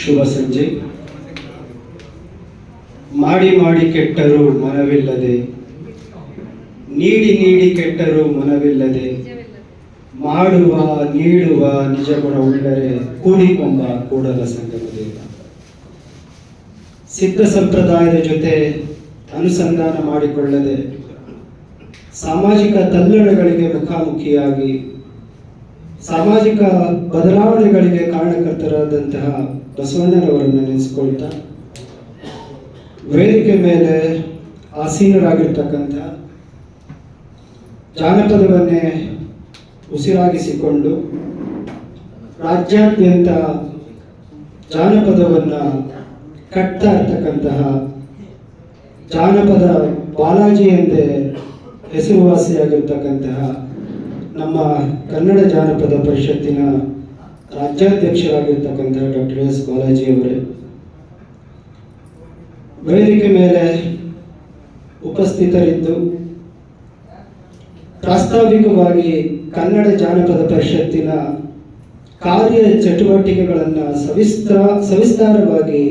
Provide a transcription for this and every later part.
ಶುಭ ಸಂಜೆ. ಮಾಡಿ ಮಾಡಿ ಕೆಟ್ಟರೂ ಮನವಿಲ್ಲದೆ. ನೀಡಿ ನೀಡಿ ಕೆಟ್ಟರೂ ಮನವಿಲ್ಲದೆ. ಮಾಡುವ, ನೀಡುವ ನಿಜ ಗುಣ ಉಳ್ಳರೆ ಕೂಡಿಕೊಂಬ ಕೂಡಲ ಸಂಗಮದೇವ ಸಿದ್ಧ ಸಂಪ್ರದಾಯದ ಜೊತೆ ಅನುಸಂಧಾನ ಮಾಡಿಕೊಳ್ಳದೆ ಸಾಮಾಜಿಕ ತಲ್ಲಣಗಳಿಗೆ ಮುಖಾಮುಖಿಯಾಗಿ, ಸಾಮಾಜಿಕ ಬದಲಾವಣೆಗಳಿಗೆ ಕಾರಣಕರ್ತರಾದಂತಹ ಬಸವಣ್ಣನವರನ್ನು ನೆನೆಸ್ಕೊಳ್ತಾ, ವೇದಿಕೆ ಮೇಲೆ ಆಸೀನರಾಗಿರ್ತಕ್ಕಂಥ ಜಾನಪದವನ್ನೇ ಉಸಿರಾಗಿಸಿಕೊಂಡು ರಾಜ್ಯಾದ್ಯಂತ ಜಾನಪದವನ್ನು ಕಟ್ತಾ ಇರ್ತಕ್ಕಂತಹ ಜಾನಪದ ಬಾಲಾಜಿ ಎಂದೇ ಹೆಸರುವಾಸಿಯಾಗಿರ್ತಕ್ಕಂತಹ ನಮ್ಮ ಕನ್ನಡ ಜಾನಪದ ಪರಿಷತ್ತಿನ ರಾಜ್ಯಾಧ್ಯಕ್ಷರಾಗಿರ್ತಕ್ಕಂತಹ ಡಾಕ್ಟರ್ ಎಸ್ ಬಾಲಾಜಿ ಅವರೇ ವೇದಿಕೆ ಮೇಲೆ ಉಪಸ್ಥಿತರಿದ್ದು, ಪ್ರಾಸ್ತಾವಿಕವಾಗಿ ಕನ್ನಡ ಜಾನಪದ ಪರಿಷತ್ತಿನ ಕಾರ್ಯ ಚಟುವಟಿಕೆಗಳನ್ನು ಸವಿಸ್ತಾರ, ಸವಿಸ್ತಾರವಾಗಿ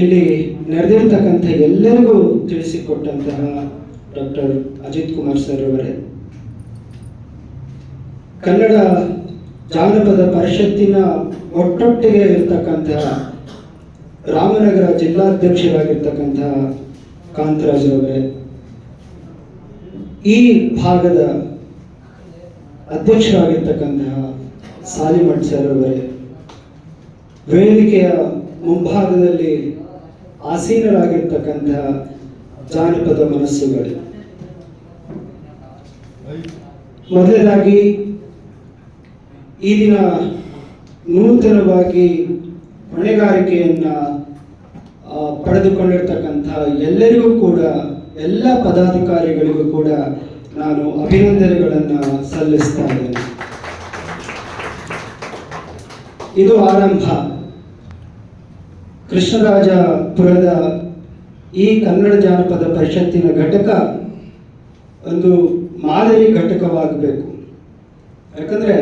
ಇಲ್ಲಿ ನಡೆದಿರ್ತಕ್ಕಂಥ ಎಲ್ಲರಿಗೂ ತಿಳಿಸಿಕೊಟ್ಟಂತಹ ಡಾಕ್ಟರ್ ಅಜಿತ್ ಕುಮಾರ್ ಸರ್ ಅವರೇ. ಕನ್ನಡ ಜಾನಪದ ಪರಿಷತ್ತಿನ ಒಟ್ಟೊಟ್ಟಿಗೆ ಇರ್ತಕ್ಕಂತಹ ರಾಮನಗರ ಜಿಲ್ಲಾಧ್ಯಕ್ಷರಾಗಿರ್ತಕ್ಕಂತಹ ಕಾಂತರಾಜ್ ಅವರೇ ಈ ಭಾಗದ ಅಧ್ಯಕ್ಷರಾಗಿರ್ತಕ್ಕಂತಹ ಸಾಲಿಮಠ್ ಸರ್ ಅವರೇ ವೇದಿಕೆಯ ಮುಂಭಾಗದಲ್ಲಿ ಆಸೀನರಾಗಿರ್ತಕ್ಕಂತಹ ಜಾನಪದ ಮನಸ್ಸುಗಳು. ಮೊದಲನೇದಾಗಿ ಈ ದಿನ ನೂತನವಾಗಿ ಹೊಣೆಗಾರಿಕೆಯನ್ನು ಪಡೆದುಕೊಂಡಿರ್ತಕ್ಕಂಥ ಎಲ್ಲರಿಗೂ ಕೂಡ, ಎಲ್ಲ ಪದಾಧಿಕಾರಿಗಳಿಗೂ ಕೂಡ ನಾನು ಅಭಿನಂದನೆಗಳನ್ನು ಸಲ್ಲಿಸ್ತಾ ಇದ್ದೇನೆ. ಇದು ಆರಂಭ. ಕೃಷ್ಣರಾಜಪುರದ ಈ ಕನ್ನಡ ಜಾನಪದ ಪರಿಷತ್ತಿನ ಘಟಕ ಒಂದು ಮಾದರಿ ಘಟಕವಾಗಬೇಕು. ಯಾಕಂದ್ರೆ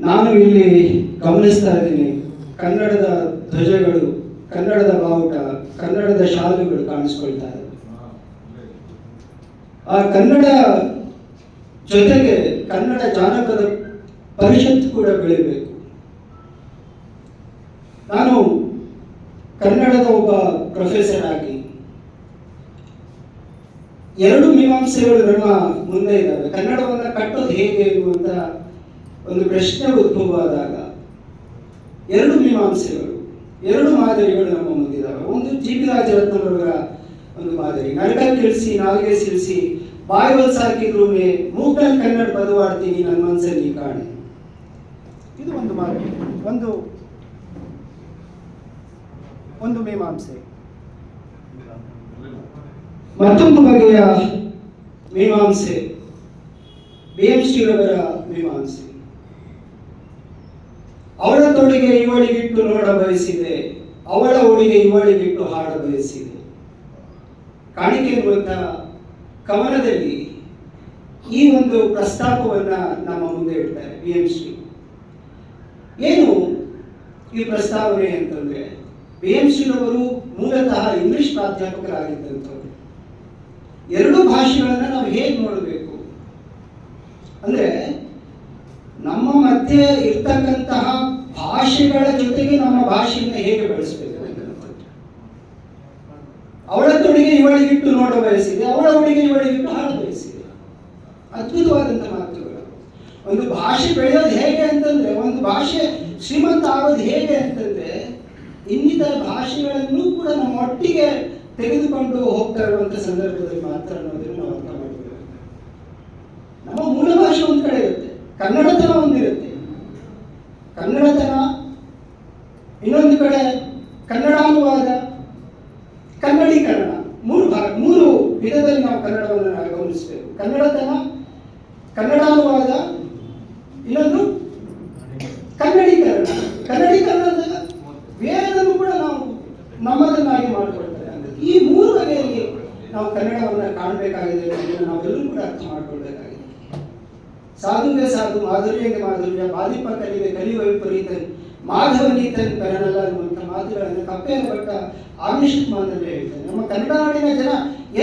ನಾನು ಇಲ್ಲಿ ಗಮನಿಸ್ತಾ ಇದ್ದೀನಿ. ಕನ್ನಡದ ಧ್ವಜಗಳು, ಕನ್ನಡದ ಬಾವುಟ, ಕನ್ನಡದ ಶಾಲೆಗಳು ಕಾಣಿಸ್ಕೊಳ್ತಾ ಇದೆ. ಆ ಕನ್ನಡ ಜೊತೆಗೆ ಕನ್ನಡ ಜಾನಪದ ಪರಿಷತ್ ಕೂಡ ಬೆಳಿಬೇಕು. ನಾನು ಕನ್ನಡದ ಒಬ್ಬ ಪ್ರೊಫೆಸರ್ ಆಗಿ ಎರಡು ಮೀಮಾಂಸೆಗಳು ನಮ್ಮ ಮುಂದೆ ಇದ್ದಾವೆ. ಕನ್ನಡವನ್ನು ಕಟ್ಟೋದು ಹೇಗೆ ಎನ್ನುವಂತ ಒಂದು ಪ್ರಶ್ನೆ ಉದ್ಭವ ಆದಾಗ ಎರಡು ಮೀಮಾಂಸೆಗಳು, ಎರಡು ಮಾದರಿಗಳು ನಮ್ಮ ಮುಂದಿದ್ದಾವೆ ಒಂದು ಜಿ ಪಿ ರಾಜರತ್ನವರ ಒಂದು ಮಾದರಿ. ನರಕ ತಿಳಿಸಿ, ನಾಲ್ಗೆ ಸಿಳಿಸಿ ಬಾಯಲ್ ಸಾಕಿದ್ರು ಮೇ ಮೂಕಲ್ ಕನ್ನಡ ಬದುವಾಡ್ತೀನಿ ನನ್ನ ಮನಸ್ಸಲ್ಲಿ ಕಾಣೆ. ಇದು ಒಂದು ಮಾದರಿ. ಒಂದು ಒಂದು ಮೀಮಾಂಸೆ. ಮತ್ತೊಂದು ಬಗೆಯ ಮೀಮಾಂಸೆ. B M ಶ್ರೀರವರ ಮೀಮಾಂಸೆ. ಅವಳ ತೊಡಿಗೆ ಇವಳಿಗಿಟ್ಟು ನೋಡ ಬಯಸಿದೆ, ಅವಳ ಒಡಿಗೆ ಇವಳಿಗಿಟ್ಟು ಹಾಡ ಬಯಸಿದೆ. ಕಾಣಿಕೆ ಎನ್ನುವಂತ ಕವನದಲ್ಲಿ ಈ ಒಂದು ಪ್ರಸ್ತಾಪವನ್ನ ನಮ್ಮ ಮುಂದೆ ಇಡ್ತಾರೆ ಬಿ ಎಂ ಶ್ರೀ. ಏನು ಈ ಪ್ರಸ್ತಾವನೆ ಅಂತಂದ್ರೆ ಬಿ ಎಂ ಶ್ರೀರವರು ಮೂಲತಃ ಇಂಗ್ಲಿಷ್ ಪ್ರಾಧ್ಯಾಪಕರಾಗಿದ್ದಂಥವ್ರು. ಎರಡು ಭಾಷೆಗಳನ್ನ ನಾವು ಹೇಗೆ ನೋಡಬೇಕು? ಅಂದ್ರೆ ನಮ್ಮ ಮಧ್ಯೆ ಇರ್ತಕ್ಕಂತಹ ಭಾಷೆಗಳ ಜೊತೆಗೆ ನಮ್ಮ ಭಾಷೆಯನ್ನು ಹೇಗೆ ಬೆಳೆಸಬೇಕು ಅವಳ ತೊಡಿಗೆ ಇವಳಿಗಿಟ್ಟು ನೋಡ ಬಯಸಿದೆ, ಅವಳ ಉಡಿಗೆ ಇವಳಿಗಿಟ್ಟು ಹಾಡ ಬಯಸಿದೆ. ಅದ್ಭುತವಾದಂಥ ಮಾತುಗಳು. ಒಂದು ಭಾಷೆ ಬೆಳೆಯೋದು ಹೇಗೆ ಅಂತಂದ್ರೆ, ಒಂದು ಭಾಷೆ ಶ್ರೀಮಂತ ಆಗೋದು ಹೇಗೆ ಅಂತಂದ್ರೆ, ಇನ್ನಿತರ ಭಾಷೆಗಳನ್ನು ಕೂಡ ನಮ್ಮ ಒಟ್ಟಿಗೆ ತೆಗೆದುಕೊಂಡು ಹೋಗ್ತಾ ಇರುವಂತ ಸಂದರ್ಭದಲ್ಲಿ ಮಾತ್ರ ಅನ್ನೋದನ್ನು ನಾವು ಅರ್ಥ ಮಾಡಿಕೊಳ್ಳಬೇಕು ನಮ್ಮ ಮೂಲ ಭಾಷೆ ಒಂದು ಕಡೆ ಇರುತ್ತೆ, ಕನ್ನಡತನ ಒಂದಿರುತ್ತೆ. ಕನ್ನಡತನ. ಇನ್ನೊಂದು ಕಡೆ ಕನ್ನಡಾನುವಾದ, ಕನ್ನಡೀಕರಣ. ಮೂರು ಭಾಗ, ಮೂರು ವಿಧದಲ್ಲಿ ನಾವು ಕನ್ನಡವನ್ನು ನಾವು ಗಮನಿಸಬೇಕು. ಕನ್ನಡತನ, ಕನ್ನಡಾನುವಾದ, ಇನ್ನೊಂದು ಕನ್ನಡೀಕರಣ. ಕನ್ನಡೀಕರಣದ ವೇದನ್ನು ಕೂಡ ನಾವು ನಮ್ಮದನ್ನಾಗಿ ಮಾಡಿಕೊಳ್ತಾರೆ ಈ ಮೂರು ಬಗೆಯಲ್ಲಿ ನಾವು ಕನ್ನಡವನ್ನು ಕಾಣಬೇಕಾಗಿದೆ ನಾವೆಲ್ಲರೂ ಕೂಡ ಅರ್ಥ ಮಾಡ್ಕೊಳ್ಬೇಕಾಗಿದೆ. ಸಾಧುವೆ ಸಾಧು, ಮಾಧುರ್ಯಗೆ ಮಾಧುರ್ಯ ಬಾಲಿಪ ಕಲಿಗೆ ಕಲಿಯುವ ವಿಪರೀತ ಮಾಧವನೀತನ್ ಪೆರನಲ್ಲ ಅನ್ನುವಂಥ ಮಾತುಗಳನ್ನು ಕಪ್ಪೆಯ ಭಟ್ಟ ಆಮಿಷಮಾನಲ್ಲೇ ಹೇಳ್ತಾರೆ ನಮ್ಮ ಕನ್ನಡ ನಾಡಿನ ಜನ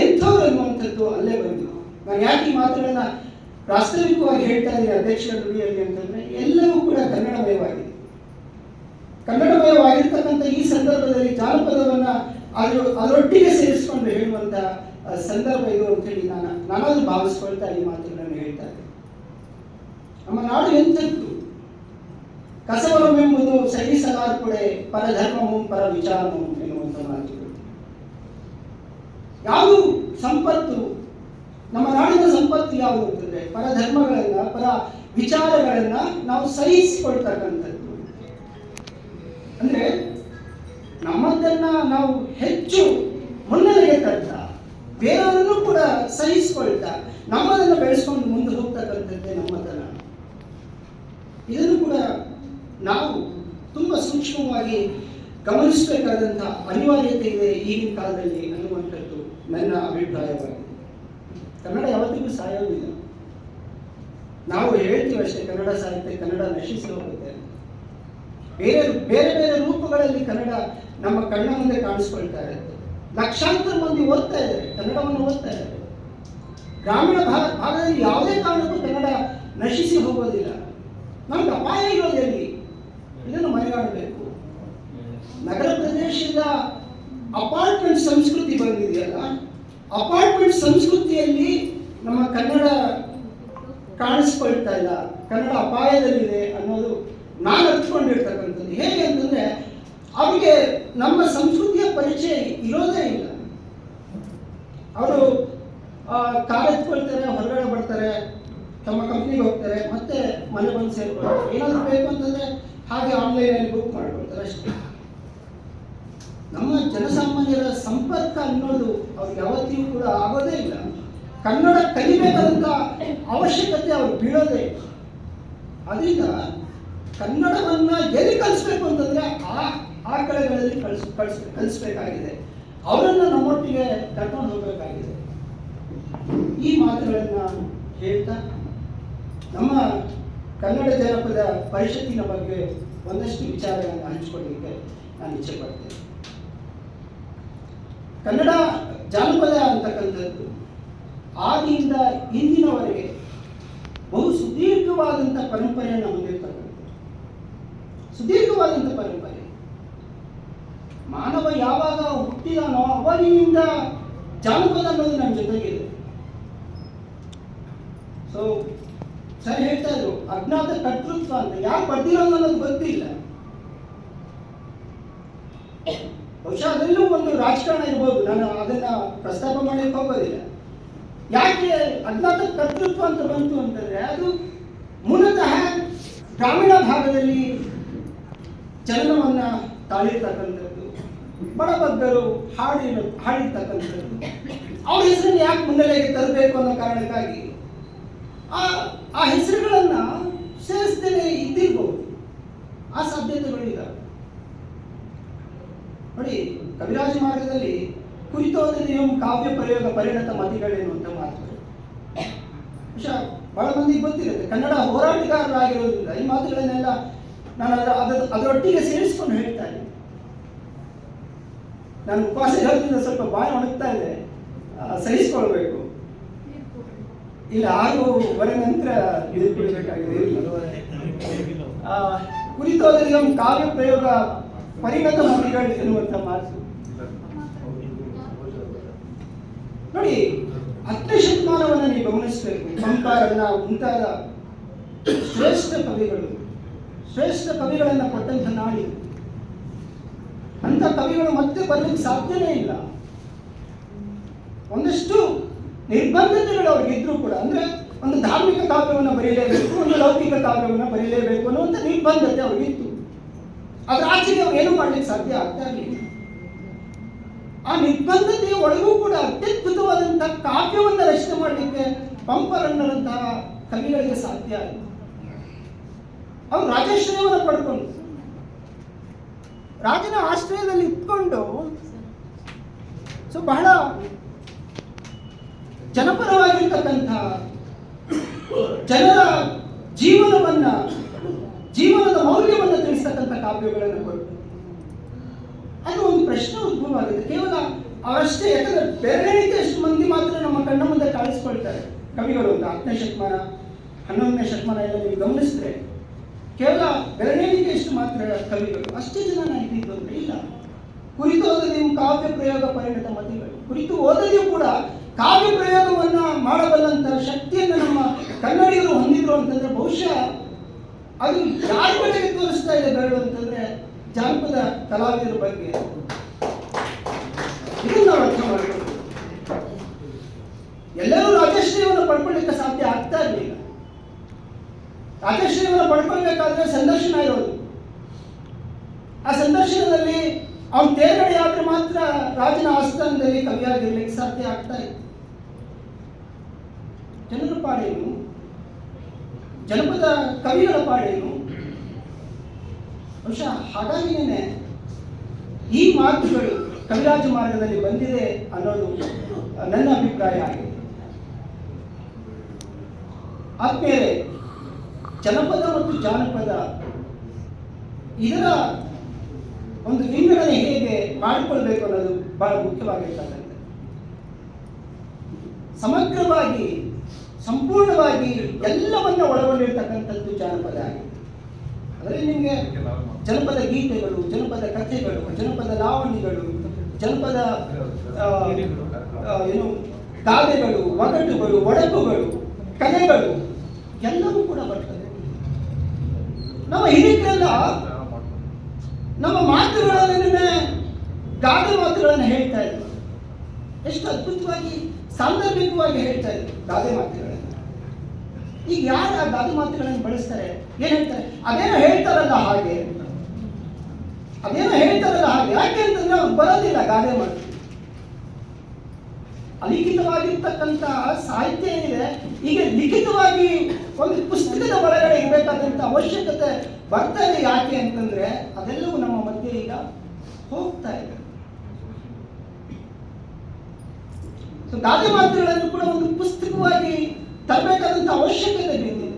ಎಂಥವ್ರು ಅನ್ನುವಂಥದ್ದು ಅಲ್ಲೇ ಬಂತು. ನಾನು ಯಾಕೆ ಈ ಮಾತುಗಳನ್ನು ಪ್ರಾಸ್ತಾವಿಕವಾಗಿ ಹೇಳ್ತಾ ಇದ್ದೀನಿ ಅಧ್ಯಕ್ಷರ ನುಡಿಯಲ್ಲಿ ಅಂತಂದ್ರೆ, ಎಲ್ಲವೂ ಕೂಡ ಕನ್ನಡಮಯವಾಗಿದೆ. ಕನ್ನಡಮಯವಾಗಿರ್ತಕ್ಕಂಥ ಈ ಸಂದರ್ಭದಲ್ಲಿ ಜಾನಪದವನ್ನ ಅದ್ರ, ಅದರೊಟ್ಟಿಗೆ ಸೇರಿಸಿಕೊಂಡು ಹೇಳುವಂಥ ಸಂದರ್ಭ ಇದು ಅಂತೇಳಿ ನಾನು ನಾನಾದ್ರೂ ಭಾವಿಸ್ಕೊಳ್ತಾ ಈ ಮಾತುಗಳನ್ನು ಹೇಳ್ತಾ ಇದ್ದೀನಿ. ನಮ್ಮ ನಾಡು ಎಂಥದ್ದು ಕಸವರವೆಂಬುದು ಸಹಿಸಲಾರ್ಪುಡೆ ಪರಧರ್ಮವು ಪರ ವಿಚಾರವು ಎನ್ನುವಂಥ ಮಾತುಗಳು ಯಾವುದು ಸಂಪತ್ತು? ನಮ್ಮ ನಾಡಿನ ಸಂಪತ್ತು ಯಾವುದು ಅಂತಂದ್ರೆ ಪರಧರ್ಮಗಳನ್ನ, ಪರ ವಿಚಾರಗಳನ್ನ ನಾವು ಸಹಿಸಿಕೊಳ್ತಕ್ಕಂಥದ್ದು. ಅಂದ್ರೆ ನಮ್ಮದನ್ನ ನಾವು ಹೆಚ್ಚು ಮುನ್ನೆಲೆಗೆ ತಂದ ಬೇರೆಯವರನ್ನು ಕೂಡ ಸಹಿಸಿಕೊಳ್ತಾ, ನಮ್ಮದನ್ನ ಬೆಳೆಸ್ಕೊಂಡು ಮುಂದೆ ಹೋಗ್ತಕ್ಕಂಥದ್ದೇ ನಮ್ಮತನ. ಇದನ್ನು ಕೂಡ ನಾವು ತುಂಬ ಸೂಕ್ಷ್ಮವಾಗಿ ಗಮನಿಸಬೇಕಾದಂಥ ಅನಿವಾರ್ಯತೆ ಇದೆ ಈಗಿನ ಕಾಲದಲ್ಲಿ ಅನ್ನುವಂಥದ್ದು ನನ್ನ ಅಭಿಪ್ರಾಯವಾಗಿದೆ ಕನ್ನಡ ಯಾವತ್ತಿಗೂ ಸಾಯೋದಿಲ್ಲ. ನಾವು ಹೇಳ್ತೀವಿ ಅಷ್ಟೇ, ಕನ್ನಡ ಸಾಹಿತ್ಯ ಕನ್ನಡ ನಶಿಸಿ ಹೋಗುತ್ತೆ. ಬೇರೆ ಬೇರೆ ಬೇರೆ ರೂಪಗಳಲ್ಲಿ ಕನ್ನಡ ನಮ್ಮ ಕಣ್ಣ ಮುಂದೆ ಕಾಣಿಸ್ಕೊಳ್ತಾ ಇರುತ್ತೆ. ಲಕ್ಷಾಂತರ ಮಂದಿ ಓದ್ತಾ ಇದ್ದಾರೆ, ಕನ್ನಡವನ್ನು ಓದ್ತಾ ಇದ್ದಾರೆ. ಗ್ರಾಮೀಣ ಭಾಗ ಭಾಗದಲ್ಲಿ ಯಾವುದೇ ಕಾರಣಕ್ಕೂ ಕನ್ನಡ ನಶಿಸಿ ಹೋಗೋದಿಲ್ಲ. ನಮ್ಗೆ ಅಪಾಯ ಇರೋದೆಲ್ಲಿ ಇದನ್ನು ಮನೆಗಾಡಬೇಕು ನಗರ ಪ್ರದೇಶದ ಅಪಾರ್ಟ್ಮೆಂಟ್ ಸಂಸ್ಕೃತಿ ಬಂದಿದೆಯಲ್ಲ, ಅಪಾರ್ಟ್ಮೆಂಟ್ ಸಂಸ್ಕೃತಿಯಲ್ಲಿ ನಮ್ಮ ಕನ್ನಡ ಕಾಣಿಸ್ಕೊಳ್ತಾ ಇಲ್ಲ, ಕನ್ನಡ ಅಪಾಯದಲ್ಲಿದೆ ಅನ್ನೋದು ನಾನು ಅರ್ಥಕೊಂಡಿರ್ತಕ್ಕಂಥದ್ದು ಹೇಗೆ ಅಂತಂದ್ರೆ, ಅವರಿಗೆ ನಮ್ಮ ಸಂಸ್ಕೃತಿಯ ಪರಿಚಯ ಇರೋದೇ ಇಲ್ಲ. ಅವರು ಕಾರ್ ಎತ್ಕೊಳ್ತಾರೆ, ಹೊರಗಡೆ ಬರ್ತಾರೆ, ತಮ್ಮ ಕಂಪ್ನಿಗೆ ಹೋಗ್ತಾರೆ. ಮನೆ ಬಂದು ಸೇರ್ಕೊಳ್ತಾರೆ ಏನಾದರೂ ಬೇಕು ಅಂತಂದ್ರೆ ಹಾಗೆ ಆನ್ಲೈನಲ್ಲಿ ಬುಕ್ ಮಾಡ್ಕೊಳ್ತಾರೆ ಅಷ್ಟೇ. ನಮ್ಮ ಜನಸಾಮಾನ್ಯರ ಸಂಪರ್ಕ ಅನ್ನೋದು ಅವ್ರಿಗೆ ಯಾವತ್ತಿಗೂ ಕೂಡ ಆಗೋದೇ ಇಲ್ಲ. ಕನ್ನಡ ಕಲಿಬೇಕಾದಂಥ ಅವಶ್ಯಕತೆ ಅವ್ರು ಬೀಳೋದೇ ಇಲ್ಲ. ಅದರಿಂದ ಕನ್ನಡವನ್ನು ಎಲ್ಲಿ ಕಲಿಸ್ಬೇಕು ಅಂತಂದ್ರೆ ಆ ಆ ಕಡೆಗಳಲ್ಲಿ ಕಳಿಸ್ ಕಳಿಸ್, ಕಲಿಸ್ಬೇಕಾಗಿದೆ. ಅವರನ್ನ ನಮ್ಮೊಟ್ಟಿಗೆ ಕರ್ಕೊಂಡು ಹೋಗಬೇಕಾಗಿದೆ. ಈ ಮಾತುಗಳನ್ನು ಹೇಳ್ತಾ ನಮ್ಮ ಕನ್ನಡ ಜನಪದ ಪರಿಷತ್ತಿನ ಬಗ್ಗೆ ಒಂದಷ್ಟು ವಿಚಾರಗಳನ್ನು ಹಂಚಿಕೊಳ್ಳಲಿಕ್ಕೆ ನಾನು ಇಚ್ಛೆ ಪಡ್ತೇನೆ ಕನ್ನಡ ಜಾನಪದ ಅಂತಕ್ಕಂಥದ್ದು ಆದಿಯಿಂದ ಇಂದಿನವರೆಗೆ ಬಹು ಸುದೀರ್ಘವಾದಂಥ ಪರಂಪರೆಯನ್ನು ಹೊಂದಿರ್ತಕ್ಕಂಥದ್ದು. ಸುದೀರ್ಘವಾದಂಥ ಪರಂಪರೆ. ಮಾನವ ಯಾವಾಗ ಹುಟ್ಟಿದಾನೋ ಅವನಿಂದ ಜಾನಪದ ಅನ್ನೋದು ನಮ್ಮ ಜೊತೆಗಿದೆ ಸೊ ಸರ್ ಹೇಳ್ತಾ ಇದ್ರು, ಅಜ್ಞಾತ ಕರ್ತೃತ್ವ ಅಂತ. ಯಾಕೆ ಬರ್ತಿರೋ ಅನ್ನೋದು ಗೊತ್ತಿಲ್ಲ. ಬಹುಶಃ ಅದರಲ್ಲೂ ಒಂದು ರಾಜಕಾರಣ ಇರ್ಬೋದು. ನಾನು ಅದನ್ನ ಪ್ರಸ್ತಾಪ ಮಾಡಲಿಕ್ಕೆ ಹೋಗೋದಿಲ್ಲ. ಯಾಕೆ ಅಜ್ಞಾತ ಕರ್ತೃತ್ವ ಅಂತ ಬಂತು ಅಂತಂದ್ರೆ, ಅದು ಮೂಲತಃ ಗ್ರಾಮೀಣ ಭಾಗದಲ್ಲಿ ಚಲನವನ್ನ ತಾಳಿರ್ತಕ್ಕಂಥದ್ದು, ಬಡಬಗ್ಗರು ಹಾಡಿನ ಹಾಡಿರ್ತಕ್ಕಂಥದ್ದು. ಅವ್ರ ಹೆಸರನ್ನು ಯಾಕೆ ಮುನ್ನೆಲೆಗೆ ತರಬೇಕು ಅನ್ನೋ ಕಾರಣಕ್ಕಾಗಿ ಆ ಹೆಸರುಗಳನ್ನ ಸೇರಿಸ್ತೇನೆ ಇದ್ದಿರ್ಬೋದು ಆ ಸಾಧ್ಯತೆಗಳು ಇದ್ದಾವೆ ನೋಡಿ, ಕವಿರಾಜ ಮಾರ್ಗದಲ್ಲಿ ಕುರಿತೋದಲ್ಲಿ ಕಾವ್ಯ ಪ್ರಯೋಗ ಪರಿಣತ ಮತಿಗಳೇನು ಅಂತ ಬಹುಶಃ ಬಹಳ ಮಂದಿಗೆ ಗೊತ್ತಿರುತ್ತೆ. ಕನ್ನಡ ಹೋರಾಟಗಾರರಾಗಿರೋದ್ರಿಂದ ಈ ಮಾತುಗಳನ್ನೆಲ್ಲ ನಾನು ಅದರ ಅದರ ಅದರೊಟ್ಟಿಗೆ ಸೇರಿಸ್ಕೊಂಡು ಹೇಳ್ತಾ ಇದ್ದೆ ನಾನು ಉಪವಾಸ ಇರೋದ್ರಿಂದ ಸ್ವಲ್ಪ ಬಾಯಿ ಒಣಗ್ತಾ ಇದೆ. ಸಹಿಸ್ಕೊಳ್ಬೇಕು. ಇಲ್ಲ ಆರೂವರೆ ನಂತರ ಕುರಿತೋದಲ್ಲಿ ನಮ್ಮ ಕಾವ್ಯ ಪ್ರಯೋಗ ಪರಿಣತ ಮಾಡಿ ಎನ್ನುವಂತ ಮಾತು. ನೋಡಿ ಹತ್ತು ಶತಮಾನವನ್ನು ನೀವು ಗಮನಿಸಬೇಕು. ಪಂಪಾರನ್ನ ಮುಂತಾದ ಶ್ರೇಷ್ಠ ಕವಿಗಳು. ಶ್ರೇಷ್ಠ ಕವಿಗಳನ್ನ ಕೊಟ್ಟಂತ ನಾಡಿ. ಅಂತ ಕವಿಗಳು ಮತ್ತೆ ಬರ್ಲಿಕ್ಕೆ ಸಾಧ್ಯನೇ ಇಲ್ಲ. ಒಂದಷ್ಟು ನಿರ್ಬಂಧತೆಗಳು ಅವ್ರಿಗಿದ್ರು ಕೂಡ, ಅಂದ್ರೆ ಒಂದು ಧಾರ್ಮಿಕ ಕಾವ್ಯವನ್ನು ಬರೀಲೇಬೇಕು, ಒಂದು ಲೌಕಿಕ ಕಾವ್ಯವನ್ನು ಬರೀಲೇಬೇಕು ಅನ್ನುವಂಥ ನಿರ್ಬಂಧತೆ ಅವ್ರಿಗಿತ್ತು ಅದರ ಆಚೆಗೆ ಅವ್ರು ಏನು ಮಾಡ್ಲಿಕ್ಕೆ ಸಾಧ್ಯ ಆಗ್ತಾ ಇರಲಿಲ್ಲ. ಆ ನಿರ್ಬಂಧತೆಯ ಒಳಗೂ ಕೂಡ ಅತ್ಯದ್ಭುತವಾದಂತಹ ಕಾವ್ಯವನ್ನು ರಚನೆ ಮಾಡಲಿಕ್ಕೆ ಪಂಪರನ್ನರಂತಹ ಕವಿಗಳಿಗೆ ಸಾಧ್ಯ ಆಯಿತು. ಅವರು ರಾಜಾಶ್ರಯವನ್ನು ಪಡ್ಕೊಂಡು, ರಾಜನ ಆಶ್ರಯದಲ್ಲಿ ಇಟ್ಕೊಂಡು ಸೊ ಬಹಳ ಜನಪರವಾಗಿರ್ತಕ್ಕಂಥ ಜನರ ಜೀವನವನ್ನ, ಜೀವನದ ಮೌಲ್ಯವನ್ನು ತಿಳಿಸ್ತಕ್ಕಂಥ ಕಾವ್ಯಗಳನ್ನು ಕೊಟ್ಟು ಅದು ಒಂದು ಪ್ರಶ್ನೆ ಉದ್ಭವ ಕೇವಲ ಅವರಷ್ಟೇ, ಯಾಕಂದ್ರೆ ಬೆರಳಿಗೆ ಎಷ್ಟು ಮಂದಿ ಮಾತ್ರ ನಮ್ಮ ಕಣ್ಣ ಮುಂದೆ ಕಾಣಿಸ್ಕೊಳ್ತಾರೆ. ಕವಿಗಳು ಒಂದು ಹತ್ತನೇ ಶತಮಾನ, ಹನ್ನೊಂದನೇ ಶತಮಾನ ಎಲ್ಲ ನೀವು ಗಮನಿಸಿದ್ರೆ, ಕೇವಲ ಬೆರಳಿಗೆ ಎಷ್ಟು ಮಾತ್ರ ಕವಿಗಳು, ಅಷ್ಟೇ ಜನ ಇದ್ದಿದ್ದು ಅಂದ್ರೆ ಇಲ್ಲ. ಕುರಿತು ಓದದೆ ನಿಮ್ಮ ಕಾವ್ಯ ಪ್ರಯೋಗ ಪರಿಣಿತ ಮತಿಗಳು. ಕುರಿತು ಓದದೆಯೂ ಕೂಡ ಕಾವ್ಯ ಪ್ರಯೋಗವನ್ನು ಮಾಡಬಲ್ಲಂತ ಶಕ್ತಿಯನ್ನು ನಮ್ಮ ಕನ್ನಡಿಗರು ಹೊಂದಿದ್ರು ಅಂತಂದ್ರೆ ಬಹುಶಃ ಅದು ಯಾರ ತೋರಿಸ್ತಾ ಇದೆ ಬೇಡ ಅಂತಂದ್ರೆ ಜಾನಪದ ಕಲಾವಿದರ ಬಗ್ಗೆ. ಇದನ್ನು ಅರ್ಥ ಎಲ್ಲರೂ ರಾಜಶ್ರೀವನ್ನು ಪಡ್ಕೊಳ್ಳಿಕ್ಕೆ ಸಾಧ್ಯ ಆಗ್ತಾ ಇರಲಿಲ್ಲ. ರಾಜಶ್ರೀವನ್ನು ಪಡ್ಕೊಳ್ಬೇಕಾದ್ರೆ ಸಂದರ್ಶನ ಇರೋದು. ಆ ಸಂದರ್ಶನದಲ್ಲಿ ಅವನು ತೇರ್ಗಡೆ ಆದ್ರೆ ಮಾತ್ರ ರಾಜನ ಆಸ್ಥಾನದಲ್ಲಿ ಕವಿಯಾಗಿರ್ಲಿಕ್ಕೆ ಸಾಧ್ಯ ಆಗ್ತಾ ಇತ್ತು. ಪಾಡೇನು? ಜನಪದ ಕವಿಗಳ ಪಾಡೇನು? ಬಹುಶಃ ಹಾಗಾಗಿನೇ ಈ ಮಾತುಗಳು ಕವಿರಾಜ ಮಾರ್ಗದಲ್ಲಿ ಬಂದಿದೆ ಅನ್ನೋದು ನನ್ನ ಅಭಿಪ್ರಾಯ ಆಗಿದೆ. ಆದ್ಮೇಲೆ ಜನಪದ ಮತ್ತು ಜಾನಪದ ಇದರ ಒಂದು ವಿಂಗಡಣೆ ಹೇಗೆ ಮಾಡಿಕೊಳ್ಬೇಕು ಅನ್ನೋದು ಬಹಳ ಮುಖ್ಯವಾಗಿರ್ತಕ್ಕಂಥದ್ದು. ಸಮಗ್ರವಾಗಿ ಸಂಪೂರ್ಣವಾಗಿ ಎಲ್ಲವನ್ನ ಒಳಗೊಂಡಿರ್ತಕ್ಕಂಥದ್ದು ಜಾನಪದ ಆಗಿದೆ. ಅದರಲ್ಲಿ ನಿಮಗೆ ಜನಪದ ಗೀತೆಗಳು, ಜನಪದ ಕಥೆಗಳು, ಜನಪದ ಲಾವಣಿಗಳು ಜನಪದ ಏನು ಗಾದೆಗಳು, ಒಗಟುಗಳು, ಒಡಕುಗಳು, ಕಲೆಗಳು ಎಲ್ಲವೂ ಕೂಡ ಬರ್ತದೆ. ನಮ್ಮ ಹಿರಿಯರೆಲ್ಲ ನಮ್ಮ ಮಾತುಗಳನ್ನೇ ಗಾದೆ ಮಾತುಗಳನ್ನು ಹೇಳ್ತಾ ಇದ್ರು. ಎಷ್ಟು ಅದ್ಭುತವಾಗಿ ಸಾಂದರ್ಭಿಕವಾಗಿ ಹೇಳ್ತಾ ಇದ್ರು. ಗಾದೆ ಮಾತುಗಳನ್ನು. ಈಗ ಯಾರು ಆ ಗಾದೆ ಮಾತುಗಳನ್ನು ಬಳಸ್ತಾರೆ? ಏನ್ ಹೇಳ್ತಾರೆ? ಅದೇನೋ ಹೇಳ್ತಾರಲ್ಲ ಹಾಗೆ ಅದೇನೋ ಹೇಳ್ತಾರಲ್ಲ ಹಾಗೆ. ಯಾಕೆ ಅಂತಂದ್ರೆ ಅವ್ರು ಬರೋದಿಲ್ಲ ಗಾದೆ ಮಾತು. ಅಲಿಖಿತವಾಗಿರ್ತಕ್ಕಂಥ ಸಾಹಿತ್ಯ ಏನಿದೆ ಈಗ ಲಿಖಿತವಾಗಿ ಒಂದು ಪುಸ್ತಕದ ಒಳಗಡೆ ಇರಬೇಕಾದಂಥ ಅವಶ್ಯಕತೆ ಬರ್ತಾ ಇದೆ ಯಾಕೆ ಅಂತಂದ್ರೆ ಅದೆಲ್ಲವೂ ನಮ್ಮ ಮಧ್ಯೆ ಈಗ ಹೋಗ್ತಾ ಇದೆ. ಸೊ ಗಾದೆ ಮಾತುಗಳನ್ನು ಕೂಡ ಒಂದು ಪುಸ್ತಕವಾಗಿ ತರಬೇಕಾದಂಥ ಅವಶ್ಯಕತೆ ಬಿದ್ದಿದೆ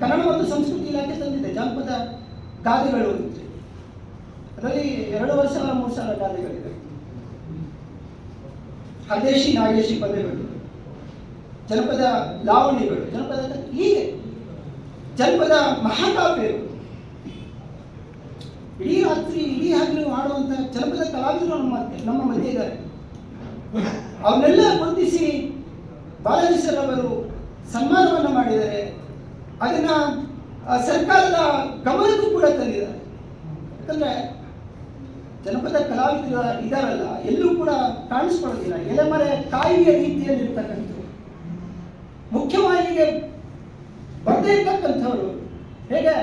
ಕನ್ನಡ ಮತ್ತು ಸಂಸ್ಕೃತಿ ಇಲಾಖೆ ತಂದಿದೆ, ಜಾನಪದ ಗಾದೆಗಳು ಅದರಲ್ಲಿ ಎರಡು ವರ್ಷ, ಮೂರು ಸಾವಿರ ಗಾದೆಗಳಿವೆ ಹದೇಶಿ, ನಾಗೇಶಿ ಪದಗಳು. ಜನಪದ ಲಾವಣಿಗಳು ಜನಪದ ಹೀಗೆ. ಜನಪದ ಮಹಾಕಾವ್ಯಗಳು. ಇಡೀ ರಾತ್ರಿ, ಇಡೀ ಹಾಗೆ ಮಾಡುವಂತಹ ಜನಪದ ಕಲಾವಿದರು ನಮ್ಮ ನಮ್ಮ ಮಧ್ಯೆ ಇದ್ದಾರೆ. ಅವನ್ನೆಲ್ಲ ಬಂಧಿಸಿ ಬಾಲಾಜಿ ಅವರು ಸನ್ಮಾನವನ್ನು ಮಾಡಿದ್ದಾರೆ. ಅದನ್ನ ಸರ್ಕಾರದ ಗಮನಕ್ಕೂ ಕೂಡ ತಂದಿದ್ದಾರೆ. ಯಾಕಂದ್ರೆ ಜನಪದ ಕಲಾವಿದರು ಇದಾರಲ್ಲ, ಎಲ್ಲೂ ಕೂಡ ಕಾಣಿಸ್ಕೊಳ್ಳೋದಿಲ್ಲ. ಎಲೆಮರೆ ಕಾಯಿಯ ರೀತಿಯಲ್ಲಿ ಇರ್ತಕ್ಕಂಥವ್ರು ಮುಖ್ಯವಾಹಿನಿಗೆ ಬರದೇ ಇರ್ತಕ್ಕಂಥವ್ರು ಹೇಗೆ?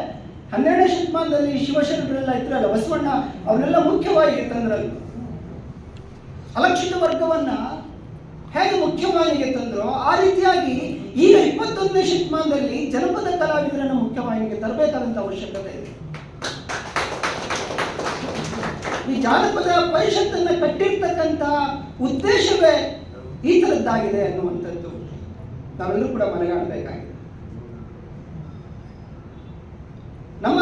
ಹನ್ನೆರಡನೇ ಶತಮಾನದಲ್ಲಿ ಶಿವಶರಣರೆಲ್ಲ ಇದ್ರಲ್ಲ, ಬಸವಣ್ಣ ಅವರೆಲ್ಲ ಮುಖ್ಯವಾಗಿ ತಂದ್ರಲ್ಲ ಅಲಕ್ಷಿತ ವರ್ಗವನ್ನ ಹೇಗೆ ಮುಖ್ಯವಾಹಿನಿಗೆ ತಂದ್ರು ಆ ರೀತಿಯಾಗಿ ಈಗ ಇಪ್ಪತ್ತೊಂದನೇ ಶತಮಾನದಲ್ಲಿ ಜನಪದ ಕಲಾವಿದರನ್ನು ಮುಖ್ಯವಾಹಿನಿಗೆ ತರಬೇಕಾದಂತ ಅವಶ್ಯಕತೆ ಇದೆ. ಈ ಜಾನಪದ ಪರಿಷತ್ತನ್ನ ಕಟ್ಟಿರ್ತಕ್ಕಂಥ ಉದ್ದೇಶವೇ ಈ ತರದ್ದಾಗಿದೆ ಅನ್ನುವಂಥದ್ದು. ನಾವೆಲ್ಲರೂ ಕೂಡ ಮನೆಗಾಣಬೇಕಾಗಿದೆ. ನಮ್ಮ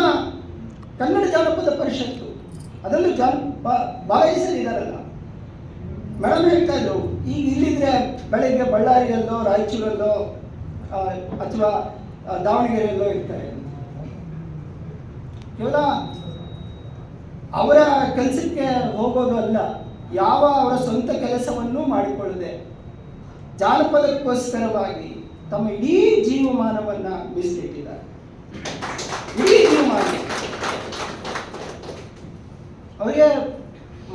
ಕನ್ನಡ ಜಾನಪದ ಪರಿಷತ್ತು, ಅದರಲ್ಲೂ ಜಾನ ಇದಾರಲ್ಲ ಮೇಡಮ್ ಹೇಳ್ತಾ ಇದ್ರು ಈಗ ಇಲ್ಲಿದ್ರೆ ಬೆಳಗ್ಗೆ ಬಳ್ಳಾರಿಯಲ್ಲೋ, ರಾಯಚೂರಲ್ಲೋ ಅಥವಾ ದಾವಣಗೆರೆಯಲ್ಲೋ ಇರ್ತಾರೆ. ಕೇವಲ ಅವರ ಕೆಲಸಕ್ಕೆ ಹೋಗೋದು ಅಲ್ಲ, ಯಾವ ಅವರ ಸ್ವಂತ ಕೆಲಸವನ್ನು ಮಾಡಿಕೊಳ್ಳದೆ ಜಾನಪದಕ್ಕೋಸ್ಕರವಾಗಿ ತಮ್ಮ ಇಡೀ ಜೀವಮಾನವನ್ನು ಮೀಸಲಿಟ್ಟಿದ್ದಾರೆ. ಇಡೀ ಜೀವಮಾನ. ಅವರಿಗೆ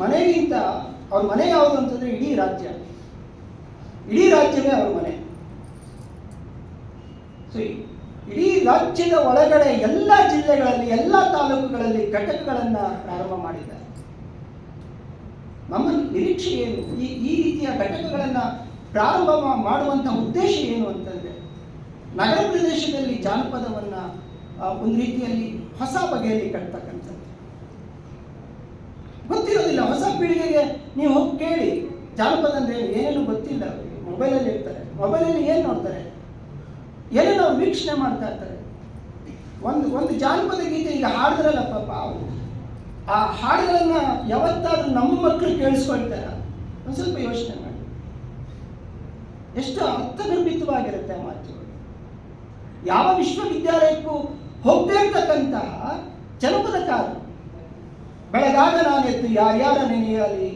ಮನೆಗಿಂತ ಅವ್ರ ಮನೆ ಯಾವುದು ಅಂತಂದ್ರೆ ಇಡೀ ರಾಜ್ಯ. ಇಡೀ ರಾಜ್ಯವೇ ಅವ್ರ ಮನೆ. ಇಡೀ ರಾಜ್ಯದ ಒಳಗಡೆ ಎಲ್ಲ ಜಿಲ್ಲೆಗಳಲ್ಲಿ, ಎಲ್ಲ ತಾಲೂಕುಗಳಲ್ಲಿ ಘಟಕಗಳನ್ನ ಪ್ರಾರಂಭ ಮಾಡಿದ್ದಾರೆ. ನಮ್ಮ ನಿರೀಕ್ಷೆ ಏನು? ಈ ಈ ರೀತಿಯ ಘಟಕಗಳನ್ನ ಪ್ರಾರಂಭ ಮಾಡುವಂಥ ಉದ್ದೇಶ ಏನು ಅಂತಂದ್ರೆ, ನಗರ ಪ್ರದೇಶದಲ್ಲಿ ಜಾನಪದವನ್ನ ಒಂದು ರೀತಿಯಲ್ಲಿ ಹೊಸ ಬಗೆಯಲ್ಲಿ ಕಟ್ತಕ್ಕಂಥದ್ದು ಗೊತ್ತಿರೋದಿಲ್ಲ ಹೊಸ ಪೀಳಿಗೆಗೆ ನೀವು ಕೇಳಿ. ಜಾನಪದ ಅಂದರೆ ಏನು? ಏನೇನು ಗೊತ್ತಿಲ್ಲ. ಮೊಬೈಲಲ್ಲಿ ಇರ್ತಾರೆ ಮೊಬೈಲಲ್ಲಿ ಏನು ನೋಡ್ತಾರೆ? ಏನೇನೋ ವೀಕ್ಷಣೆ ಮಾಡ್ತಾ ಇರ್ತಾರೆ. ಒಂದು ಒಂದು ಜಾನಪದ ಗೀತೆ ಈಗ ಹಾಡಿದ್ರಲ್ಲ ಪಾಪ. ಅವ್ರು. ಆ ಹಾಡುಗಳನ್ನು ಯಾವತ್ತಾದ್ರೂ ನಮ್ಮ ಮಕ್ಕಳು ಕೇಳಿಸ್ಕೊಳ್ತಾರ? ಒಂದು ಸ್ವಲ್ಪ ಯೋಚನೆ ಮಾಡಿ. ಎಷ್ಟು ಅರ್ಥಗರ್ಭಿತವಾಗಿರುತ್ತೆ ಆ ಮಾತುಗಳು ಯಾವ ವಿಶ್ವವಿದ್ಯಾಲಯಕ್ಕೂ ಹೋಗದೇ ಇರ್ತಕ್ಕಂತಹ ಜನಪದಕಾರ ಬೆಳಗಾಗ ನಾನೆತ್ತು ಯಾರ್ಯಾರ ನೆನೆಯಲಿ?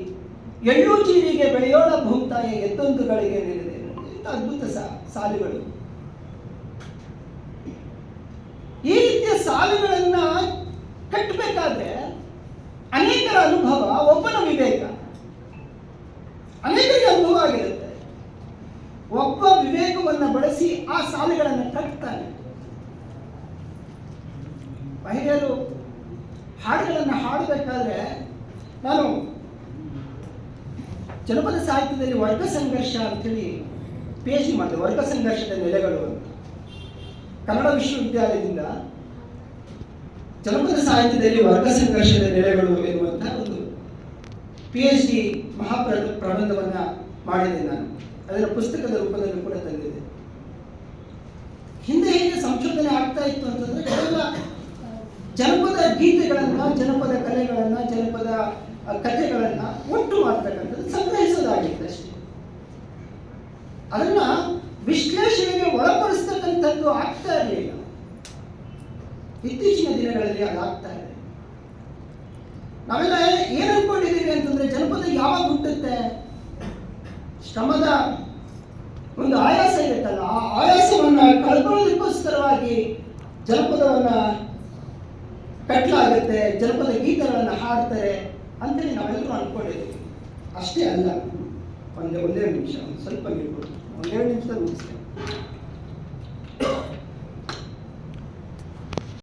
ಎಳ್ಳು ಚೀರಿಗೆ ಬೆಳೆಯೋಣ ಭೂತಾಯ ಎತ್ತೊಂದುಗಳಿಗೆ ನೆನೆದೆ. ಇಂಥ ಅದ್ಭುತ ಸಾಲುಗಳು. ಈ ರೀತಿಯ ಸಾಲುಗಳನ್ನ ಕಟ್ಟಬೇಕಾದ್ರೆ ಅನೇಕರ ಅನುಭವ, ಒಬ್ಬನ ವಿವೇಕ. ಅನೇಕರಿಗೆ ಅನುಭವ ಆಗಿರುತ್ತೆ. ಒಬ್ಬ ವಿವೇಕವನ್ನು ಬಳಸಿ ಆ ಸಾಲುಗಳನ್ನು ಕಟ್ತಾನೆ. ಮಹಿಳೆಯರು ಹಾಡುಗಳನ್ನು ಹಾಡಬೇಕಾದ್ರೆ ನಾನು ಜನಪದ ಸಾಹಿತ್ಯದಲ್ಲಿ ವರ್ಗ ಸಂಘರ್ಷ ಅಂತೇಳಿ ಪಿ ಎಚ್ ಡಿ ಮಾಡಿದೆ. ವರ್ಗ ಸಂಘರ್ಷದ ನೆಲೆಗಳು ಅಂತ. ಕನ್ನಡ ವಿಶ್ವವಿದ್ಯಾಲಯದಿಂದ ಜನಪದ ಸಾಹಿತ್ಯದಲ್ಲಿ ವರ್ಗ ಸಂಘರ್ಷದ ನೆಲೆಗಳು ಎನ್ನುವಂಥ ಒಂದು ಪಿ ಎಚ್ ಡಿ ಮಹಾಪ್ರ ಪ್ರಬಂಧವನ್ನು ಮಾಡಿದೆ ನಾನು. ಅದರ ಪುಸ್ತಕದ ರೂಪದಲ್ಲಿ ಕೂಡ ತಂದಿದೆ. ಹಿಂದೆ ಹೇಗೆ ಸಂಶೋಧನೆ ಆಗ್ತಾ ಇತ್ತು ಅಂತಂದ್ರೆ ಕೇವಲ ಜನಪದ ಗೀತೆಗಳನ್ನು, ಜನಪದ ಕಲೆಗಳನ್ನು, ಜನಪದ ಕಥೆಗಳನ್ನು ಒಟ್ಟು ಮಾಡ್ತಕ್ಕಂಥದ್ದು ಸಂಗ್ರಹಿಸೋದಾಗಿತ್ತು ಅಷ್ಟೇ. ಅದನ್ನ ವಿಶ್ಲೇಷಣೆಗೆ ಒಳಪಡಿಸ್ತಕ್ಕಂಥದ್ದು ಆಗ್ತಾ ಇರಲಿಲ್ಲ. ಇತ್ತೀಚಿನ ದಿನಗಳಲ್ಲಿ ಅದಾಗ್ತಾ ಇದೆ. ನಾವೆಲ್ಲ ಏನು ಅನ್ಕೊಂಡಿದ್ದೀವಿ ಅಂತಂದ್ರೆ ಜನಪದ ಯಾವಾಗ ಹುಟ್ಟುತ್ತೆ? ಶ್ರಮದ ಒಂದು ಆಯಾಸ ಇರುತ್ತಲ್ಲ, ಆ ಆಯಾಸವನ್ನ ಕಳ್ಕೊಳ್ಳೋದಕ್ಕೋಸ್ಕರವಾಗಿ ಜನಪದವನ್ನ ಕಟ್ಟಲಾಗುತ್ತೆ ಜನಪದ ಗೀತೆಗಳನ್ನು ಹಾಡ್ತಾರೆ ಅಂತೇಳಿ ನಾವೆಲ್ಲರೂ ಅಂದ್ಕೊಂಡಿದ್ದೀವಿ ಅಷ್ಟೇ ಅಲ್ಲ, ಒಂದೇ ಒಂದೇ ನಿಮಿಷ, ಒಂದು ಸ್ವಲ್ಪ ಹೇಳ್ಬೋದು. ಒಂದೆರಡು ನಿಮಿಷದಲ್ಲಿ ಮುಗಿಸ್ತೇನೆ.